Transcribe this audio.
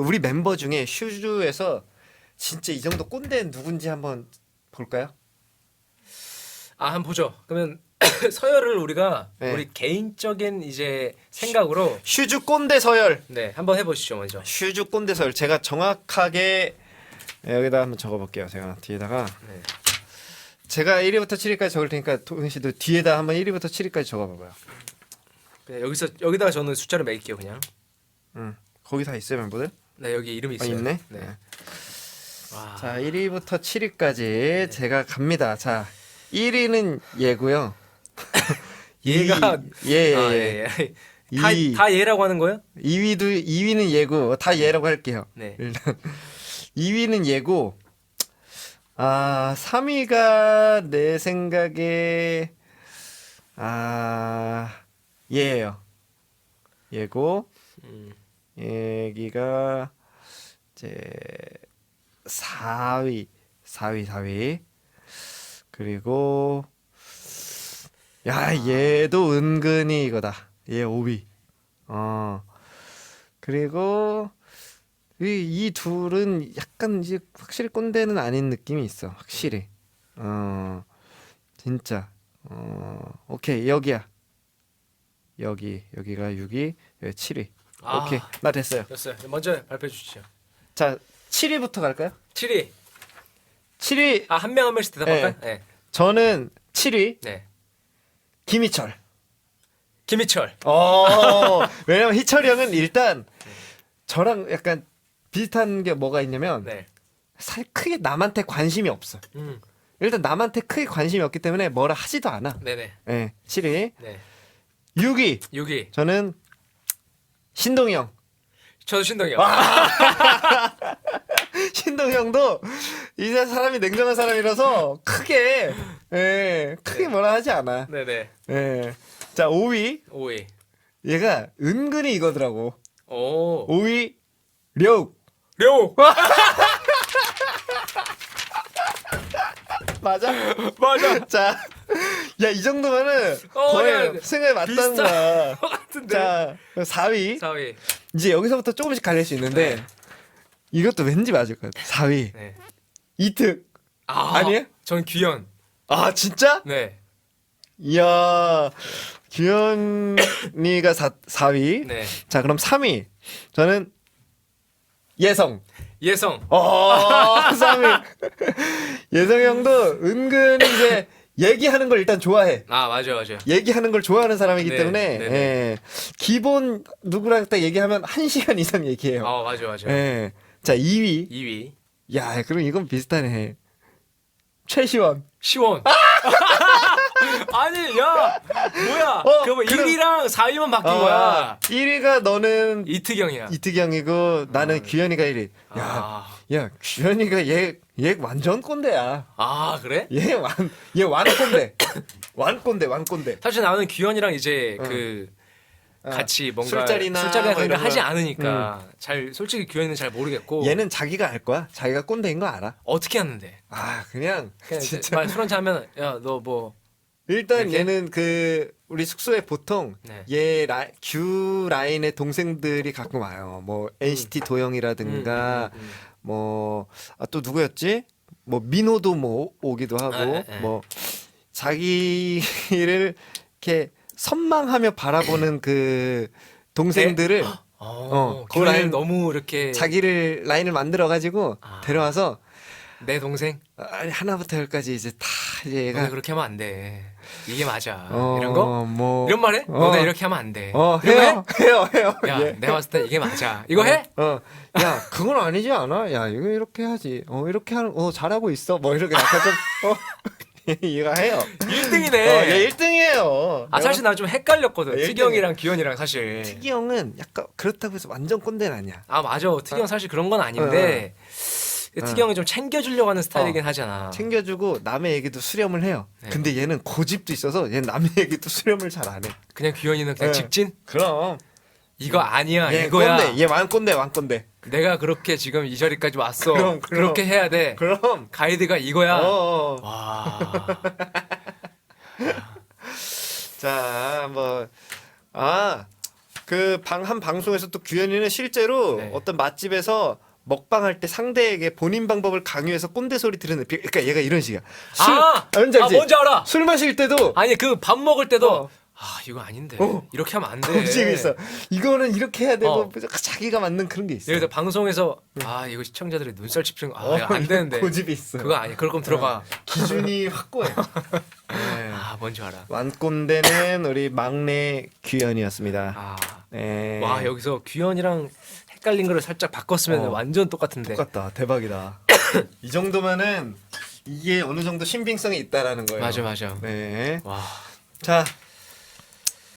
우리 멤버 중에 슈즈에서 진짜 이 정도 꼰대는 누군지 한번 볼까요? 아 한번 보죠. 그러면 서열을 우리가 네. 우리 개인적인 이제 생각으로 슈즈 꼰대 서열. 네 한번 해 보시죠 먼저. 슈즈 꼰대 서열. 제가 정확하게 여기다 한번 적어 볼게요. 제가 뒤에다가 네. 제가 1위부터 7위까지 적을 테니까 도현 씨도 뒤에다 한번 1위부터 7위까지 적어 봐 봐요. 그냥 여기서 여기다가 저는 숫자를 매길게요 그냥. 응. 거기 다 있어요 멤버들? 네 여기 이름이 아, 있어요. 있네. 네. 와. 자 1위부터 7위까지 제가 갑니다. 자 1위는 얘고요. 얘가 이- 예, 아, 예. 예, 예. 이- 다, 다 얘라고 하는 거예요? 2위도 2위는 얘고 다 얘라고 할게요. 네. 일단 2위는 얘고 아 3위가 내 생각에 아 얘예요. 얘고 음. 얘기가 이제 4위 4위 4위. 그리고 야 얘도 은근히 이거다. 얘 5위. 어. 그리고 이, 이 둘은 약간 이제 확실히 꼰대는 아닌 느낌이 있어 확실히. 어. 진짜. 어 오케이 여기야. 여기 여기가 6위 여기 7위 아. 오케이 나 됐어요 됐어요. 먼저 발표해 주시죠. 자 7위부터 갈까요? 7위. 7위 아 한 명 한 명씩 대답할까요? 네. 저는 7위 네. 김희철 김희철. 어 왜냐면 희철이 형은 일단 저랑 약간 비슷한 게 뭐가 있냐면 네. 사실 크게 남한테 관심이 없어 음. 일단 남한테 크게 관심이 없기 때문에 뭐라 하지도 않아 네네. 네 7위 네. 6위 6위. 저는 신동이 형 저도 신동이요. 신동이 형도 이제 사람이 냉정한 사람이라서 크게 예 크게 뭐라 하지 않아 네네. 예. 자 5위 5위. 얘가 은근히 이거더라고 오. 5위 려욱 려. 맞아? 맞아. 자, 야, 이 정도면은 어, 거의 야, 승에 맞다는 거야. 것 같은데. 자, 4위. 4위. 이제 여기서부터 조금씩 갈릴 수 있는데, 네. 이것도 왠지 맞을 것 같아. 4위. 네. 이특. 아, 아니에요? 전 규현. 아, 진짜? 네. 이야, 규현이가 4, 4위. 네. 자, 그럼 3위. 저는 예성. 예성. 어, 3위. 예성 형도 은근히 이제 얘기하는 걸 일단 좋아해. 아, 맞아요, 맞아요. 얘기하는 걸 좋아하는 사람이기 네, 때문에 네, 네. 예. 기본 누구랑 딱 얘기하면 한 시간 이상 얘기해요. 아, 맞아요, 맞아요. 예. 자 2위. 2위. 야 그럼 이건 비슷하네. 최시원. 시원. 아니, 야, 뭐야? 어, 그뭐 그럼- 1위랑 4위만 바뀐 거야. 1위가 너는 이특영이야. 이특영이고 나는 규현이가 1위. 야, 아, 야 규현이가 얘, 얘 완전 꼰대야. 아, 그래? 얘 완, 얘 완꼰대. 완꼰대, 완꼰대. 사실 나는 규현이랑 이제 응. 그 어, 같이 뭔가 술자리나 술자리나 뭐 이런 하지 거. 음. 않으니까 잘 솔직히 규현이는 잘 모르겠고 얘는 자기가 알 거야. 자기가 꼰대인 거 알아. 어떻게 하는데? 아 그냥 그냥. 진짜 술 한잔 하면 야 너 뭐 일단 이렇게? 얘는 그 우리 숙소에 보통 네. 얘 라, 규 라인의 동생들이 가끔 와요. 뭐 NCT 도영이라든가 음, 음, 음. 뭐아또 누구였지? 뭐 민호도 뭐 오- 오기도 하고 아, 네, 네. 뭐 자기를 이렇게 선망하며 바라보는 그 동생들을 어, 어, 그 규현이를 라인- 너무 이렇게 자기를 라인을 만들어 가지고 아. 데려와서 내 동생 아, 하나부터 열까지 이제 다 이제 너네 얘가 그렇게 하면 안 돼. 이게 맞아. 어, 이런 거? 뭐 이런 말 해? 어. 너네 이렇게 하면 안 돼. 어 해요 해요 해요 해? 야, 예. 내가 봤을 때 이게 맞아. 이거 해? 어, 야, 그건 아니지 않아? 야, 이거 이렇게 해야지. 어, 이렇게 하는, 어, 잘하고 있어. 뭐, 이렇게 약간 좀, 어, 얘가 해요. 1등이네. 어, 얘 1등이에요. 아 사실 나 좀 헷갈렸거든. 어, 특이형이랑 규현이랑 사실. 특이 형은 약간, 그렇다고 해서 완전 꼰대는 아니야. 아 맞아. 특이형 사실 그런 건 아닌데 어. 특이형이 좀 챙겨주려고 하는 스타일이긴 하잖아. 챙겨주고, 남의 얘기도 수렴을 해요. 네. 근데 얘는 고집도 있어서, 얘는 남의 얘기도 수렴을 잘 안 해. 그냥 규현이는 그냥 네. 직진. 그럼. 이거 아니야. 얘 이거야. 꼰대, 얘 완꼰대, 완꼰대. 내가 그렇게 지금 이 자리까지 왔어. 그럼, 그럼. 그렇게 해야 돼. 그럼. 가이드가 이거야. 어, 어. 와. 자, 한번. 아, 그 방 한 방송에서 또 규현이는 실제로 네. 어떤 맛집에서 먹방할 때 상대에게 본인 방법을 강요해서 꼰대 소리 비- 그러니까 얘가 이런 식이야. 술, 아, 뭔지 아 알지? 뭔지 알아. 술 마실 때도 아니 그 밥 먹을 때도 어. 아 이거 아닌데 어. 이렇게 하면 안 돼. 고집이 있어. 이거는 이렇게 해야 되고 어. 자기가 맞는 그런 게 있어. 예를 들어 방송에서 아 이거 시청자들이 눈살 집중 아 어, 이거 안 되는데 고집이 있어. 그거 아니야. 그럴 거면 들어가. 기준이 확고해. 네. 아 뭔지 알아. 완꼰대는 우리 막내 규현이었습니다. 아. 네. 와 여기서 규현이랑 헷갈린 거를 살짝 바꿨으면 어. 완전 똑같은데. 똑같다. 대박이다. 이 정도면은 이게 어느 정도 신빙성이 있다라는 거예요. 맞아 맞아. 네. 와. 자,